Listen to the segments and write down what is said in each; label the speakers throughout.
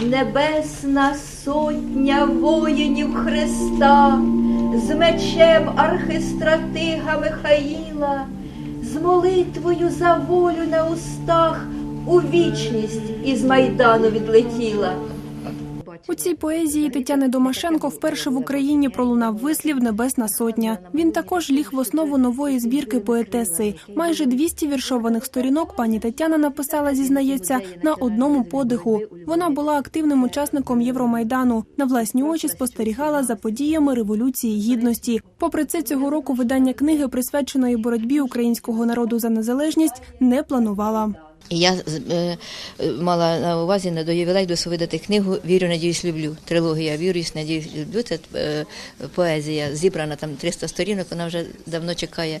Speaker 1: небесна сотня воїнів Христа, з мечем архистратига Михаїла, з молитвою за волю на устах у вічність із майдану відлетіла.
Speaker 2: У цій поезії Тетяни Домашенко вперше в Україні пролунав вислів Небесна сотня. Він також ліг в основу нової збірки поетеси. Майже 200 віршованих сторінок пані Тетяна написала, зізнається, на одному подиху. Вона була активним учасником Євромайдану. На власні очі спостерігала за подіями революції гідності. Попри це, цього року видання книги, присвяченої боротьбі українського народу за незалежність, не планувала.
Speaker 3: Я е, е, мала на увазі на до видати книгу Вірю, надіюсь, люблю. Трилогія Вірюсь, надіюсь, люблю. Це е, поезія зібрана там 300 сторінок, вона вже давно чекає.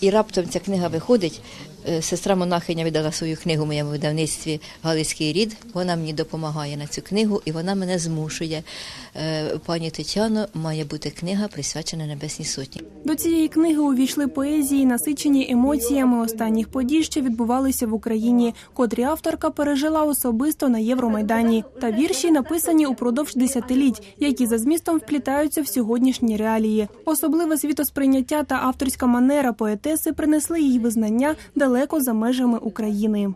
Speaker 3: І раптом ця книга виходить. Е, Сестра монахиня видала свою книгу в моєму видавництві Галицький рід. Вона мені допомагає на цю книгу, і вона мене змушує. Е, Пані Тетяно, має бути книга присвячена Небесній Сотні.
Speaker 2: До цієї книги увійшли поезії, насичені емоціями останніх подій, що відбувалися в Україні, котрі авторка пережила особисто на Євромайдані, та вірші написані упродовж десятиліть, які за змістом вплітаються в сьогоднішні реалії. Особливе світосприйняття та авторська манера поетеси принесли їй визнання далеко за межами України.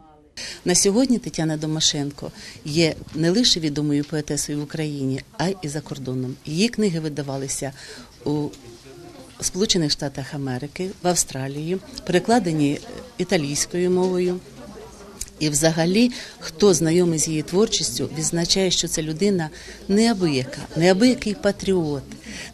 Speaker 4: На сьогодні Тетяна Домашенко є не лише відомою поетесою в Україні, а й за кордоном. Її книги видавалися у Сполучених Штатах Америки, в Австралії, перекладені італійською мовою. І, взагалі, хто знайомий з її творчістю, відзначає, що це людина неабияка, неабиякий патріот,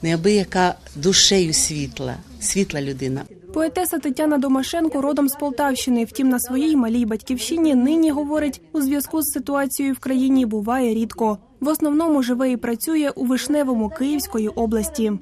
Speaker 4: неабияка душею світла, світла людина.
Speaker 2: Поетеса Тетяна Домашенко родом з Полтавщини. Втім, на своїй малій батьківщині нині говорить у зв'язку з ситуацією в країні буває рідко. В основному живе і працює у Вишневому Київської області.